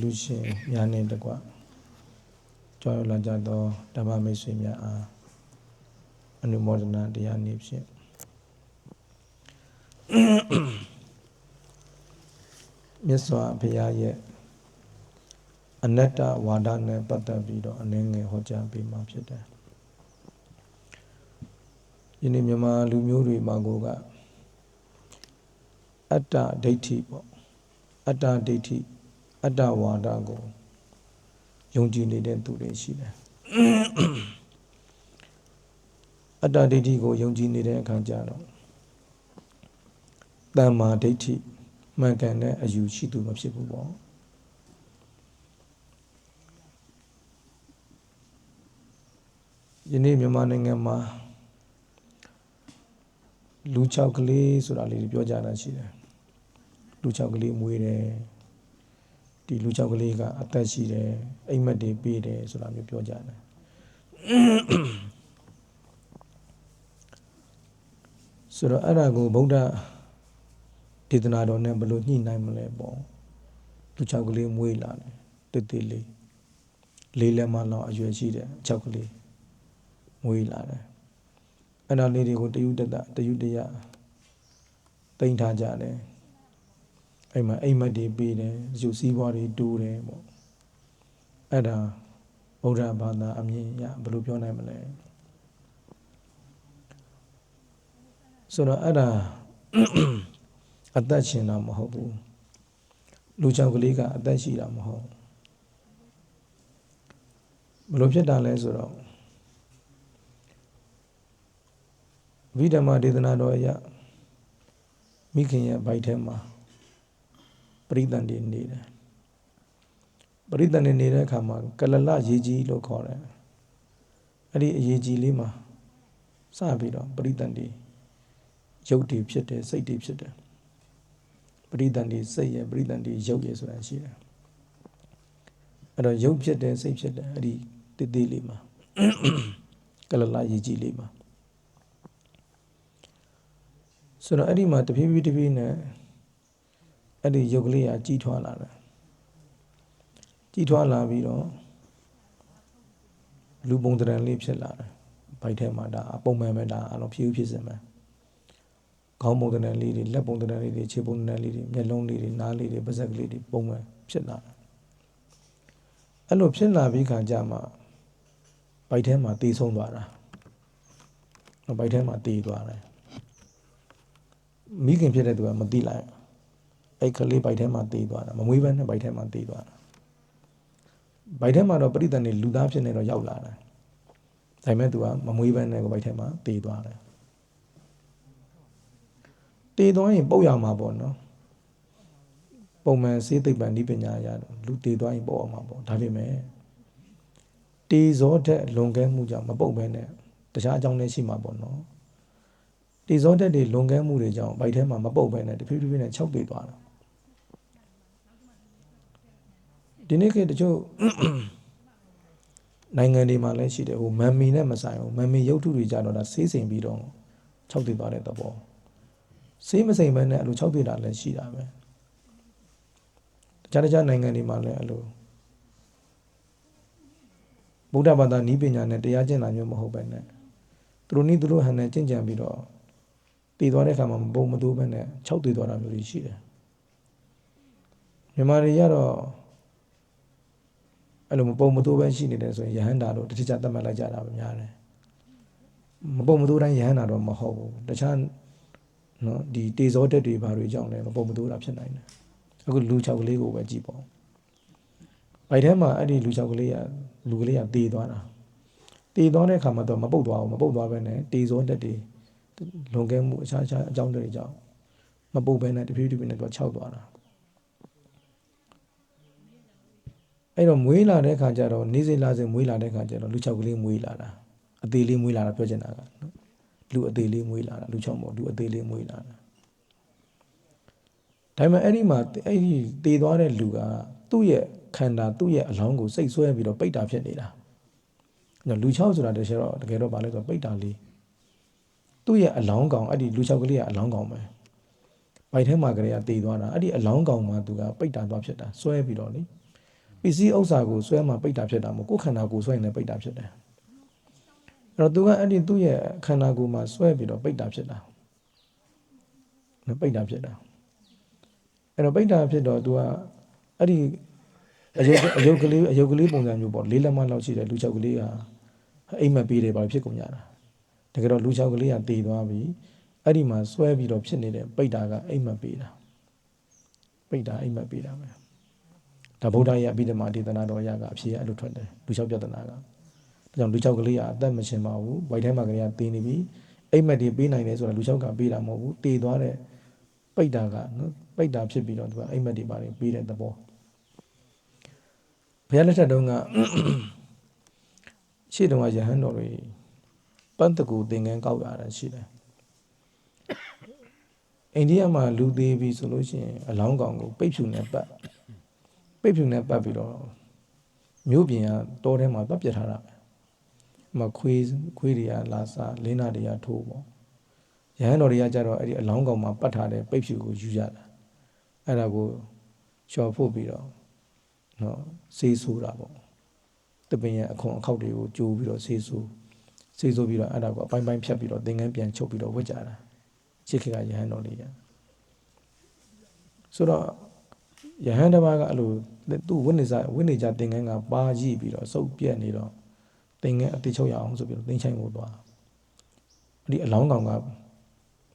လူရှင်များနှင့်တကွကြောင်းရောက်လာကြသောဓမ္မမိတ်ဆွေများအားအနုမောဒနာတရားနေ့ဖြင့်မြတ်စွာဘုရားရဲ့အနတ္တဝါဒနဲ့ပတ်သက်ပြီးတော့အနည်းငယ်ဟောကြားပေးမှာဖြစ်တယ်ယနေ့မြန်မာလူမျိုးတွေမှာကိုကအတ္တဒိဋ္ဌိပေါ့အတ္တဒိဋ္ဌိ အတ္တဝါဒကိုယုံကြည်နေတဲ့သူတွေရှိတယ်အတ္တဒိဋ္ဌိကိုယုံကြည်နေတဲ့အခါကျတော့တမ္မာဒိဋ္ဌိမှန်ကန်တဲ့အယူရှိသူမဖြစ်ဘူးပေါ့ယနေ့မြန်မာနိုင်ငံမှာလူ၆ကလေးဆိုတာလေးပြောကြတာရှိတယ်လူ၆ကလေးမွေးတယ် ဒီလူ၆ကလေးကအသက်ရှိတယ်အိမ်မက်တွေပေးတယ်ဆိုတာမျိုးပြောကြတယ်ဆိုတော့အဲ့ဒါကိုဗုဒ္ဓဒေသနာတော်နဲ့ဘယ်လိုညှိနှိုင်းမလဲပေါ့လူ၆ကလေးမွေးလာတယ်တည်တည်လေးလေးလက်မလောက်အရွယ်ရှိတယ်၆ကလေးမွေးလာတယ်အဲ့ဒါလေးတွေကိုတယုတတတယုတရတိမ့်ထားကြတယ် အဲ့မှာအိမ်မက်တွေပေးတယ်ရုပ်စည်းပွားတွေတိုးတယ်ပေါ့အဲ့ဒါဗုဒ္ဓဘာသာအမြင်ရဘယ်လိုပြောနိုင်မလဲဆိုတော့အဲ့ဒါအသက်ရှင်တာမဟုတ်ဘူးလူချောက်ကလေးကအသက်ရှိတာမဟုတ်ဘယ်လိုဖြစ်တာလဲဆိုတော့ဝိဓမ္မဒေသနာတော်အရမိခင်ရဲ့ဘိုက်ထဲမှာ ပရိသန်တွေနေတယ်ပရိသန်တွေနေတဲ့အခါမှာကလလရေကြီးလို့ခေါ်တယ်အဲ့ဒီအရေးကြီးလေးမှာစပြီးတော့ပရိသန်တွေရုပ်တွေဖြစ်တယ်စိတ်တွေဖြစ်တယ်ပရိသန်တွေစိတ်ရဲ့ပရိသန်တွေရုပ်ရဲ့ဆိုတာရှိတယ်အဲ့တော့ရုပ်ဖြစ်တယ်စိတ်ဖြစ်တယ်အဲ့ဒီတိတိလေးမှာကလလရေကြီးလေးမှာဆိုတော့အဲ့ဒီမှာတဖြည်းဖြည်းတဖြည်းနဲ့ အဲ့ဒီရုပ်ကလေးကကြီးထွားလာတယ်ကြီးထွားလာပြီးတော့လူပုံတရံလေးဖြစ်လာတယ်ဘိုက်ထဲမှာဒါအပုံမှန်ပဲဒါအလုံးဖြည်းဖြည်းဖြစ်စင်မယ်ခေါင်းပုံတရံလေးတွေလက်ပုံတရံလေးတွေခြေပုံတရံလေးတွေမျက်လုံးလေးတွေနားလေးတွေပါးစပ်ကလေးတွေပုံမှန်ဖြစ်လာတယ်အဲ့လိုဖြစ်လာပြီးခါကြမှာဘိုက်ထဲမှာတည်ဆုံးသွားတာဘိုက်ထဲမှာတည်သွားတယ်မိခင်ဖြစ်တဲ့သူကမသိလိုက် အဲ့ကလေးဘိုက်ထဲမှာတည်သွားတာမမွေးဘဲနဲ့ဘိုက်ထဲမှာတည်သွားတာဘိုက်ထဲမှာတော့ပရိသတ်နေလူသားဖြစ်နေတော့ရောက်လာတယ်ဒါပေမဲ့သူကမမွေးဘဲနဲ့ကိုဘိုက်ထဲမှာတည်သွားတယ်တည်သွားရင်ပုတ်ရမှာပေါ့နော်ပုံမှန်စေးသိပ္ပံဤပညာရလူတည်သွားရင်ပုတ်အောင်မှာပေါ့ဒါပေမဲ့တေဇောတဲ့လွန်ကဲမှုကြောင့်မပုတ်ဘဲနဲ့တခြားအကြောင်းလည်းရှိမှာပေါ့နော်တေဇောတက်တွေလွန်ကဲမှုတွေကြောင့်ဗိုက်ထဲမှာမပုတ်ဘဲနဲ့တဖြည်းဖြည်းနဲ့ခြောက်ပြေးသွားတာ ဒီနေ့ခေတ်တချို့နိုင်ငံတွေမှာလည်းရှိတယ်ဟိုမမ်မီနဲ့မဆိုင်ဘူးမမ်မီရုပ်ထုတွေကြတော့ဒါဆေးစိမ်ပြီးတော့ခြောက်ပြေးသွားတဲ့သဘောဆေးမစိမ်ဘဲနဲ့အဲ့လိုခြောက်ပြေးတာလည်းရှိတာပဲတခြားတခြားနိုင်ငံတွေမှာလည်းအဲ့လိုဗုဒ္ဓဘာသာနီးပညာနဲ့တရားကျင့်တာမျိုးမဟုတ်ပဲနဲ့သူတို့နည်းသူတို့ဟန်နဲ့ကျင့်ကြံပြီးတော့တည်သွားတဲ့အခါမှာမပုံမသိုးပဲနဲ့၆တည်သွားတာမျိုးတွေရှိတယ်မြန်မာတွေကတော့ အဲ့လိုမပုံမသိုးပဲရှိနေတယ်ဆိုရင်ယဟန္တာလို့တတိယသတ်မှတ်လိုက်ကြတာပဲများတယ်မပုံမသိုးတိုင်းယဟန္တာတော့မဟုတ်ဘူးတခြားနော်ဒီတေဇောတက်တွေဘာတွေကြောင့်လဲမပုံမသိုးတာဖြစ်နိုင်တယ်အခုလူ၆ကလေးကိုပဲကြည့်ပေါ့ဘိုက်ထဲမှာအဲ့ဒီလူ၆ကလေးကလူကလေးကတည်သွားတာတည်သွားတဲ့အခါမှာတော့မပုတ်သွားဘူးမပုတ်သွားပဲနဲ့တေဇောတက်တွေလွန်ကဲမှုအခြားအခြားအကြောင်းတွေကြောင့်မပုတ်ဘဲနဲ့တဖြည်းဖြည်းနဲ့တော့ခြောက်သွားတာ အဲ့တော့မွေးလာတဲ့ခါကျတော့နေစဉ်လာစဉ်မွေးလာတဲ့ခါကျတော့လူချောက်ကလေးမွေးလာတာအသေးလေးမွေးလာတာပြောချင်တာကနော်လူအသေးလေးမွေးလာတာလူချောက်မဟုတ်လူအသေးလေးမွေးလာတာဒါပေမဲ့အဲ့ဒီမှာအဲ့ဒီတည်သွားတဲ့လူကသူ့ရဲ့ခန္ဓာသူ့ရဲ့အလောင်းကိုစိတ်ဆွဲပြီးတော့ပိတ်တာဖြစ်နေတာညလူချောက်ဆိုတာတကယ်တော့တကယ်တော့ဗာလဲဆိုပိတ်တာလေးသူ့ရဲ့အလောင်းကောင်အဲ့ဒီလူချောက်ကလေးကအလောင်းကောင်ပဲဘိုက်ထဲမှာကလေးကတည်သွားတာအဲ့ဒီအလောင်းကောင်မှာသူကပိတ်တာသွားဖြစ်တာဆွဲပြီးတော့လေ ပစ္စည်းဥစ္စာကိုဆွဲမှပိတ်တာဖြစ်တာမဟုတ်ကိုယ်ခန္ဓာကိုယ်ဆွဲရင်လည်းပိတ်တာဖြစ်တယ်အဲ့တော့သူကအဲ့ဒီသူ့ရဲ့ခန္ဓာကိုယ်မှာဆွဲပြီးတော့ပိတ်တာဖြစ်တာနော်ပိတ်တာဖြစ်တာအဲ့တော့ပိတ်တာဖြစ်တော့သူကအဲ့ဒီအယုတ်အယုတ်ကလေးအယုတ်ကလေးပုံစံမျိုးပေါ့လေးလက်မလောက်ရှိတဲ့လူချောက်ကလေးကအိမ်မက်ပေးတယ်ပါဖြစ်ကုန်ကြတာတကယ်တော့လူချောက်ကလေးကတည်သွားပြီအဲ့ဒီမှာဆွဲပြီးတော့ဖြစ်နေတဲ့ပိတ်တာကအိမ်မက်ပေးတာပိတ်တာအိမ်မက်ပေးတာပဲ ဒါဗုဒ္ဓရဲ့အဘိဓမ္မာဒေသနာတော်အရာကအဖြစ်အဲ့လိုထွက်တယ်လူချောက်ပြဿနာကဒါကြောင့်လူချောက်ကလေးကအသက်မရှင်ပါဘူးဝိုက်ထဲမှာကလေးကတည်နေပြီအိမ်မက်တွေပေးနိုင်တယ်ဆိုတာလူချောက်ကပေးတာမဟုတ်ဘူးတည်သွားတဲ့ပိတ်တာကနော်ပိတ်တာဖြစ်ပြီးတော့သူကအိမ်မက်တွေပါတယ်ပေးတဲ့သဘောဘုရားလက်ထက်တုန်းကရှေ့တုန်းကယဟန်တော်တွေပန်းတကူသင်္ကန်းကောက်ရတာရှိတယ်အိန္ဒိယမှာလူသေးပြီဆိုလို့ရှိရင်အလောင်းကောင်ကိုပိတ်ဖြူနဲ့ပတ် ပိတ်ဖြူနဲ့ပတ်ပြီးတော့မြို့ပြင်ကတောထဲမှာပတ်ပြစ်ထားတာပဲအမခွေးခွေးတွေကလာစားလင်းနာတွေကထိုးပေါ့ရဟန်းတော်တွေကကြတော့အဲ့ဒီအလောင်းကောင်မှာပတ်ထားတဲ့ပိတ်ဖြူကိုယူကြတာအဲ့ဒါကိုလျှော်ဖို့ပြီးတော့နော်ဆေးဆိုးတာပေါ့တပင်ရဲ့အခွန်အခောက်တွေကိုကြိုးပြီးတော့ဆေးဆိုးဆေးဆိုးပြီးတော့အဲ့ဒါကိုအပိုင်းပိုင်းဖြတ်ပြီးတော့သင်္ကန်းပြန်ချုပ်ပြီးတော့ဝတ်ကြတာချစ်ခေကရဟန်းတော်လေးရဆိုတော့ ယဟန်တစ်ပါးကအဲ့လိုသူ့ဝိနည်းစာဝိနည်းကြသင်္ကန်းကပါကြည့်ပြီးတော့စုပ်ပြက်နေတော့သင်္ကန်းအတိချုပ်ရအောင်ဆိုပြီးတော့သင်ချိုင်းဖို့သွားအဲ့ဒီအလောင်းကောင်က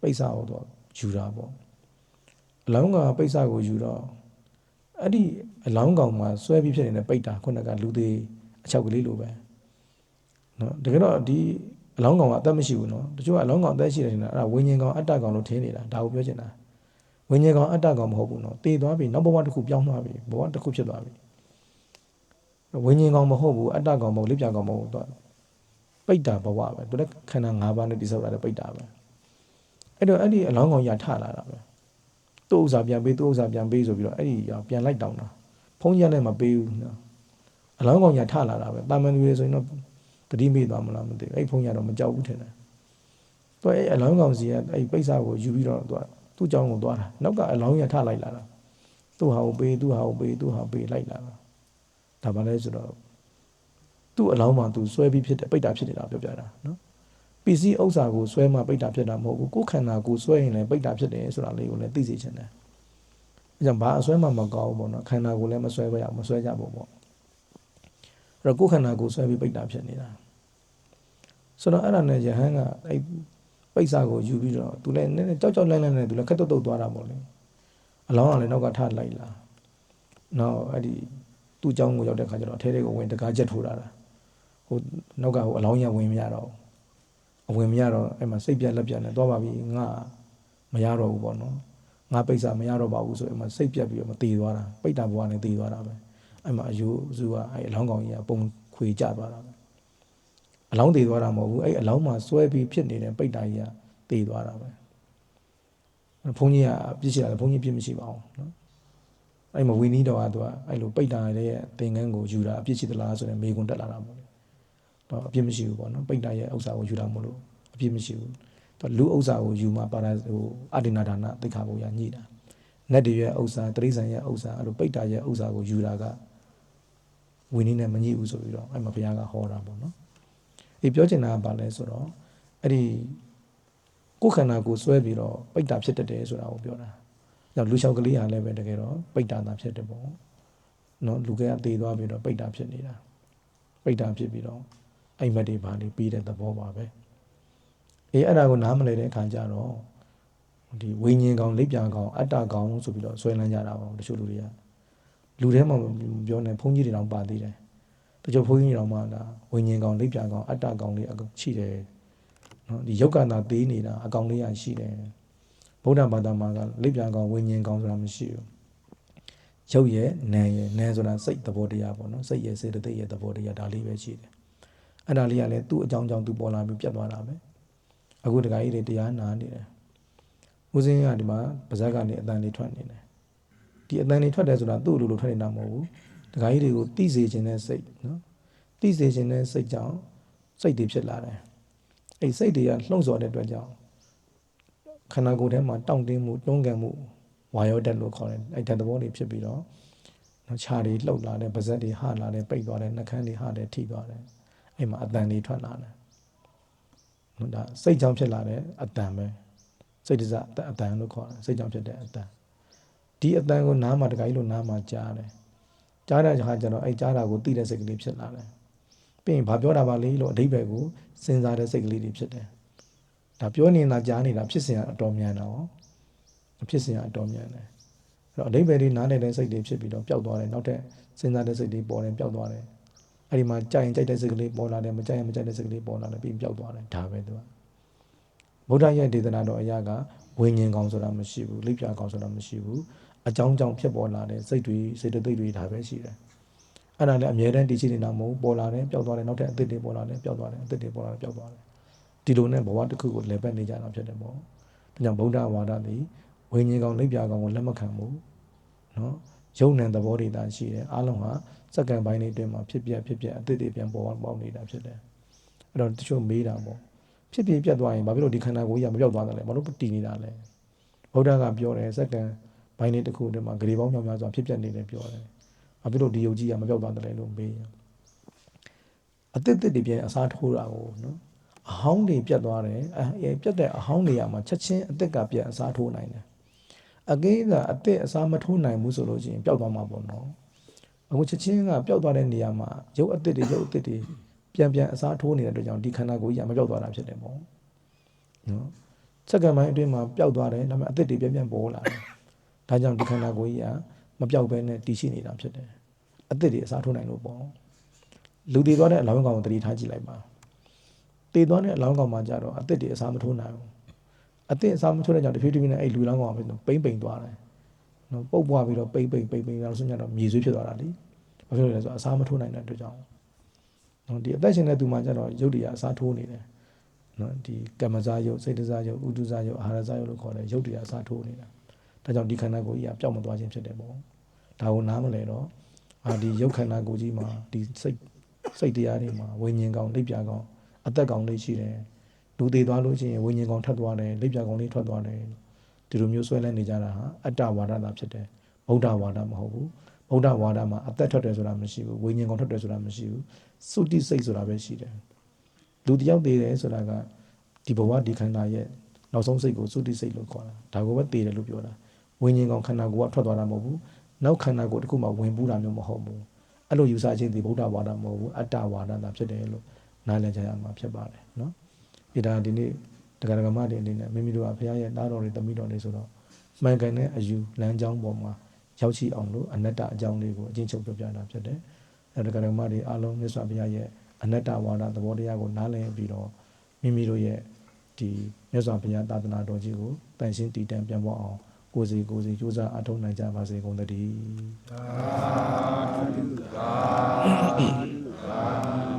ပိတ်စာကိုတော့ယူတာပေါ့အလောင်းကောင်ကပိတ်စာကိုယူတော့အဲ့ဒီအလောင်းကောင်မှာဆွဲပြီးဖြစ်နေတဲ့ပိတ်တာခုနကလူသေးအချောက်ကလေးလိုပဲနော်တကယ်တော့ဒီအလောင်းကောင်ကအသက်မရှိဘူးနော်တချို့ကအလောင်းကောင်အသက်ရှိတယ်နေတာအဲ့ဒါဝိညာဉ်ကောင်အတ္တကောင်လို့ထင်နေတာဒါကိုပြောချင်တာ ဝိညာဉ်ကောင်အတ္တကောင်မဟုတ်ဘူးနော်တည်သွားပြီနောက်ဘဝတစ်ခုပြောင်းသွားပြီဘဝတစ်ခုဖြစ်သွားပြီဝိညာဉ်ကောင်မဟုတ်ဘူးအတ္တကောင်မဟုတ်လိပ်ပြကောင်မဟုတ်တော့ပိတ်တာဘဝပဲသူလည်းခန္ဓာ၅ပါးနဲ့တိစောက်တာလည်းပိတ်တာပဲအဲ့တော့အဲ့ဒီအလောင်းကောင်ရထလာတာပဲသူ့ဥစ္စာပြန်ပေးသူ့ဥစ္စာပြန်ပေးဆိုပြီးတော့အဲ့ဒီပြန်လိုက်တောင်းတာဖုံးရလည်းမပေးဘူးနော်အလောင်းကောင်ရထလာတာပဲတာမန်လူတွေဆိုရင်တော့တတိမိသွားမလားမသိဘူးအဲ့ဖုံးရတော့မကြောက်ဘူးထင်တယ်သူအဲ့အလောင်းကောင်စီကအဲ့ပိတ်စာကိုယူပြီးတော့သူက သူ့เจ้าကိုသွားတာနောက်ကအလောင်းရထလိုက်လာတာသူ့ဟာကိုပေးသူ့ဟာကိုပေးသူ့ဟာပေးလိုက်လာတာဒါပါလဲဆိုတော့သူ့အလောင်းမှာသူဆွဲပြီးဖြစ်တယ်ပိတ်တာဖြစ်နေတာပြောပြတာနော်ပစ္စည်းဥစ္စာကိုဆွဲမှပိတ်တာဖြစ်တာမဟုတ်ဘူးကိုယ်ခန္ဓာကိုဆွဲရင်လည်းပိတ်တာဖြစ်တယ်ဆိုတာလေးကိုလည်းသိစေချင်တယ်အဲကြောင့်ဘာအဆွဲမှမကောင်းဘူးပေါ့နော်ခန္ဓာကိုလည်းမဆွဲဘဲရမဆွဲကြဘူးပေါ့အဲ့တော့ကိုယ်ခန္ဓာကိုဆွဲပြီးပိတ်တာဖြစ်နေတာဆိုတော့အဲ့ဒါနဲ့ယဟန်ကအဲ့ ပိတ်စာကိုယူပြီးတော့သူလည်းနည်းနည်းကြောက်ကြောက်လန့်လန့်နဲ့သူလည်းခက်တုတ်တုတ်သွားတာပေါ့လေအလောင်းကလည်းနောက်ကထလိုက်လာနောက်အဲ့ဒီသူ့เจ้าကိုရောက်တဲ့ခါကျတော့အထဲထဲကိုဝင်တကားချက်ထိုးလာတာဟိုနောက်ကဟိုအလောင်းရဝင်မရတော့အဝင်မရတော့အဲ့မှာစိတ်ပြက်လက်ပြက်နဲ့သွားပါပြီငါမရတော့ဘူးပေါ့နော်ငါပိတ်စာမရတော့ပါဘူးဆိုအဲ့မှာစိတ်ပြက်ပြီးတော့မတည်သွားတာပိတ်တာဘွားနဲ့တည်သွားတာပဲအဲ့မှာအယူစုကအဲ့အလောင်းကောင်ကြီးကပုံခွေကျသွားတာပဲ အလောင်းတည်သွားတာမဟုတ်ဘူးအဲ့အလောင်းမှာစွဲပြီးဖြစ်နေတဲ့ပိတ်တာကြီးကတည်သွားတာပဲဘုန်းကြီးကပြစ်ရှိတာဘုန်းကြီးပြစ်မရှိပါဘူးနော်အဲ့မှာဝီနီးတော်ကသူကအဲ့လိုပိတ်တာရဲ့သင်္ကန်းကိုယူတာအပြစ်ရှိသလားဆိုတဲ့မေးခွန်းတက်လာတာပေါ့လေတော့အပြစ်မရှိဘူးပေါ့နော်ပိတ်တာရဲ့ဥစ္စာကိုယူတာမလို့အပြစ်မရှိဘူးတော့လူဥစ္စာကိုယူမှပါရာဟိုအဒိနာဒါနသိခါဖို့ရညှိတာနတ်တွေရဲ့ဥစ္စာတရိษံရဲ့ဥစ္စာအဲ့လိုပိတ်တာရဲ့ဥစ္စာကိုယူတာကဝီနီးနဲ့မညှိဘူးဆိုပြီးတော့အဲ့မှာဘုရားကဟောတာပေါ့နော် ဒီပြောချင်တာကဘာလဲဆိုတော့အဲ့ဒီကိုယ်ခန္ဓာကိုယ်ဆွဲပြီးတော့ပိတ်တာဖြစ်တတ်တယ်ဆိုတာကိုပြောတာ။ကြောင့်လူလျှောက်ကလေးဟာလည်းပဲတကယ်တော့ပိတ်တာသာဖြစ်တယ်ပေါ့။နော်လူကတည်သွားပြီးတော့ပိတ်တာဖြစ်နေတာ။ပိတ်တာဖြစ်ပြီးတော့အိမ်မက်တွေပါလေးပြီးတဲ့သဘောပါပဲ။အေးအဲ့ဒါကိုနားမလည်တဲ့အခါကျတော့ဒီဝိညာဉ်ကောင်လက်ပြကောင်အတ္တကောင်ဆိုပြီးတော့ဆွဲလန်းကြတာပေါ့တချို့လူတွေကလူထဲမှာပြောနေဘုန်းကြီးတွေတောင်ပါသေးတယ်။ တချို့ဘုန်းကြီးတွေတောင်မှဒါဝိညာဉ်ကောင်လက်ပြကောင်အတ္တကောင်လေးရှိတယ်နော်ဒီယုတ်ကနာသေးနေတာအကောင်လေးရရှိတယ်ဗုဒ္ဓဘာသာမှာကလိပ်ပြန်ကောင်ဝိညာဉ်ကောင်ဆိုတာမရှိဘူးရုပ်ရဲ့နာမ်ရဲ့နာမ်ဆိုတာစိတ်သဘောတရားပေါ့နော်စိတ်ရဲ့စေတသိက်ရဲ့သဘောတရားဒါလေးပဲရှိတယ်အဲ့ဒါလေးကလည်းသူ့အကြောင်းကြောင့်သူပေါ်လာပြီးပြတ်သွားတာပဲအခုတခါကြီးတွေတရားနာနေတယ်ဦးစင်းကဒီမှာပါဇက်ကနေအတန်လေးထွက်နေတယ်ဒီအတန်လေးထွက်တယ်ဆိုတာသူ့လိုလိုထွက်နေတာမဟုတ်ဘူး တခါကြီးတွေကိုတိစေခြင်းနဲ့စိတ်နော်တိစေခြင်းနဲ့စိတ်ကြောင့်စိတ်တွေဖြစ်လာတယ်အဲ့စိတ်တွေကလှုံ့ဆော်တဲ့အတွက်ကြောင့်ခန္ဓာကိုယ်ထဲမှာတောင့်တင်းမှုတွန်းကန်မှုဝါယောဓာတ်လို့ခေါ်တယ်အဲ့ဓာတ်သဘောတွေဖြစ်ပြီးတော့နော်ခြာတွေလှုပ်လာတယ်ပါးစပ်တွေဟလာတယ်ပိတ်သွားတယ်နှာခမ်းတွေဟတယ်ထိသွားတယ်အဲ့မှာအတန်တွေထွက်လာတယ်နော်ဒါစိတ်ကြောင့်ဖြစ်လာတဲ့အတန်ပဲစိတ်တစအတန်လို့ခေါ်တယ်စိတ်ကြောင့်ဖြစ်တဲ့အတန်ဒီအတန်ကိုနားမှာတခါကြီးလို့နားမှာကြားတယ် ကြားတဲ့အခါကျတော့အဲ့ကြားတာကိုသိတဲ့စိတ်ကလေးဖြစ်လာတယ်ပြီးရင်ဘာပြောတာပါလဲလို့အဓိပ္ပာယ်ကိုစဉ်းစားတဲ့စိတ်ကလေးတွေဖြစ်တယ်ဒါပြောနေတာကြားနေတာဖြစ်စဉ်ကအတော်မြန်တော့ဖြစ်စဉ်ကအတော်မြန်တယ်အဲ့တော့အဓိပ္ပာယ်တွေနားလည်တဲ့စိတ်တွေဖြစ်ပြီးတော့ပျောက်သွားတယ်နောက်ထပ်စဉ်းစားတဲ့စိတ်တွေပေါ်တယ်ပျောက်သွားတယ်အဲ့ဒီမှာကြိုက်ရင်ကြိုက်တဲ့စိတ်ကလေးပေါ်လာတယ်မကြိုက်ရင်မကြိုက်တဲ့စိတ်ကလေးပေါ်လာတယ်ပြီးပျောက်သွားတယ်ဒါပဲသူကဗုဒ္ဓရဲ့ဒေသနာတော်အရာကဝိညာဉ်ကောင်ဆိုတာမရှိဘူးလိပ်ပြာကောင်ဆိုတာမရှိဘူး အကြောင်းကြောင့်ဖြစ်ပေါ်လာတဲ့စိတ်တွေစိတ်တွေတွေဒါပဲရှိတယ်အဲ့ဒါလည်းအမြဲတမ်းတည်ရှိနေတာမဟုတ်ဘူးပေါ်လာတယ်ပျောက်သွားတယ်နောက်ထပ်အသစ်တွေပေါ်လာတယ်ပျောက်သွားတယ်အသစ်တွေပေါ်လာတယ်ပျောက်သွားတယ်ဒီလိုနဲ့ဘဝတစ်ခုကိုလည်ပတ်နေကြတာဖြစ်တယ်ပေါ့ဒါကြောင့်ဗုဒ္ဓဝါဒသည်ဝိညာဉ်ကောင်လိပ်ပြာကောင်ကိုလက်မခံဘူးနော်ယုံ nant သဘောတွေသာရှိတယ်အားလုံးဟာစက္ကန့်ပိုင်းလေးအတွင်းမှာဖြစ်ပြဖြစ်ပြအသစ်တွေပြန်ပေါ်ပေါက်နေတာဖြစ်တယ်အဲ့တော့တချို့မေးတာပေါ့ဖြစ်ပြပြတ်သွားရင်ဘာဖြစ်လို့ဒီခန္ဓာကိုယ်ကြီးကမပြောက်သွားတယ်လဲဘာလို့တည်နေတာလဲဗုဒ္ဓကပြောတယ်စက္ကန့် ပိုင်းလေးတစ်ခုအတွင်းမှာဂရေပေါင်းမြောက်များစွာဖြစ်ပြနေတယ်ပြောတယ်ဘာဖြစ်လို့ဒီယုတ်ကြီးကမပြောက်သွားတယ်လဲလို့မေးရင်အသစ်သစ်တွေပြန်အစားထိုးတာကိုနော်အဟောင်းတွေပြတ်သွားတယ်အဲပြတ်တဲ့အဟောင်းတွေရမှာချက်ချင်းအသစ်ကပြန်အစားထိုးနိုင်တယ်အကိန်းကအသက်အစားမထိုးနိုင်ဘူးဆိုလို့ရှိရင်ပျောက်သွားမှာပေါ့နော်အခုချက်ချင်းကပျောက်သွားတဲ့နေရာမှာရုပ်အသက်တွေရုပ်အသက်တွေပြန်ပြန်အစားထိုးနေတဲ့အတွက်ကြောင့်ဒီခန္ဓာကိုယ်ကြီးကမပျောက်သွားတာဖြစ်တယ်ပေါ့နော်စက္ကန့်ပိုင်းအတွင်းမှာပျောက်သွားတယ်ဒါပေမဲ့အသက်တွေပြန်ပြန်ပေါ်လာတယ် ဒါကြောင့်ဒီခန္ဓာကိုယ်ကြီးကမပျောက်ဘဲနဲ့တည်ရှိနေတာဖြစ်တယ်အသက်တွေအစားထိုးနိုင်လို့ပေါ့လူတည်သွားတဲ့အလောင်းကောင်ကိုတတိထားကြည့်လိုက်ပါတည်သွားတဲ့အလောင်းကောင်မှာကြတော့အသက်တွေအစားမထိုးနိုင်ဘူးအသစ်အစားမချိုးတဲ့ကြောင့်တဖြည်းဖြည်းနဲ့အဲ့လူလောင်းကောင်ပဲပိမ့်ပိန်သွားတယ်နော်ပုတ်ပွားပြီးတော့ပိမ့်ပိန်ပိမ့်ပိန်တော့ဆွညတော့မြေဆွေးဖြစ်သွားတာလीဘာဖြစ်လို့လဲဆိုတော့အစားမထိုးနိုင်တဲ့အတွက်ကြောင့်နော်ဒီအသက်ရှင်တဲ့သူမှကျတော့ရုပ်တွေကအစားထိုးနေတယ်နော်ဒီကမ္မဇာယုတ်စိတ်တစားယုတ်ဥဒုဇာယုတ်အာဟာရဇာယုတ်လို့ခေါ်တယ်ရုပ်တွေကအစားထိုးနေတာ ဒါကြောင့်ဒီခန္ဓာကိုယ်ကြီးကပျောက်မသွားခြင်းဖြစ်တယ်ပေါ့ဒါကိုနားမလဲတော့အာဒီရုပ်ခန္ဓာကိုယ်ကြီးမှာဒီစိတ်စိတ်တရားတွေမှာဝိညာဉ်ကောင်လိပ်ပြာကောင်အသက်ကောင်လေးရှိတယ်လူသေးသွားလို့ရှိရင်ဝိညာဉ်ကောင်ထွက်သွားတယ်လက်ပြကောင်လေးထွက်သွားတယ်ဒီလိုမျိုးဆွဲလဲနေကြတာဟာအတ္တဝါဒသာဖြစ်တယ်ဗုဒ္ဓဝါဒမဟုတ်ဘူးဗုဒ္ဓဝါဒမှာအသက်ထွက်တယ်ဆိုတာမရှိဘူးဝိညာဉ်ကောင်ထွက်တယ်ဆိုတာမရှိဘူးသုတိစိတ်ဆိုတာပဲရှိတယ်လူတစ်ယောက်သေးတယ်ဆိုတာကဒီဘဝဒီခန္ဓာရဲ့နောက်ဆုံးစိတ်ကိုသုတိစိတ်လို့ခေါ်တာဒါကိုပဲသေးတယ်လို့ပြောတာ ဝိညာဉ်ကောင်ခန္ဓာကိုယ်ကထွက်သွားတာမဟုတ်ဘူးနောက်ခန္ဓာကိုယ်တစ်ခုမှဝင်ပူးတာမျိုးမဟုတ်ဘူးအဲ့လိုယူဆခြင်းဒီဗုဒ္ဓဝါဒမဟုတ်ဘူးအတ္တဝါဒသာဖြစ်တယ်လို့နားလည်ကြရမှာဖြစ်ပါတယ်နော်ဒီဒါဒီနေ့တရားဓမ္မတွေအနေနဲ့မိမိတို့ကဘုရားရဲ့တားတော်တွေတမိတော်တွေဆိုတော့မှန်ကန်တဲ့အယူလမ်းကြောင်းပေါ်မှာရောက်ရှိအောင်လို့အနတ္တအကြောင်းလေးကိုအချင်းချုပ်ပြပြတာဖြစ်တယ်။အဲတရားဓမ္မတွေအားလုံးမြတ်စွာဘုရားရဲ့အနတ္တဝါဒသဘောတရားကိုနားလည်ပြီးတော့မိမိတို့ရဲ့ဒီမြတ်စွာဘုရားသာသနာတော်ကြီးကိုတန်ရှင်းတည်တံ့ပြန်ပေါ်အောင် ကိုယ်စီကိုယ်စီကြိုးစားအထောက်နိုင်ကြပါစေကုန်သတည်းသာဓုသာဓုသာ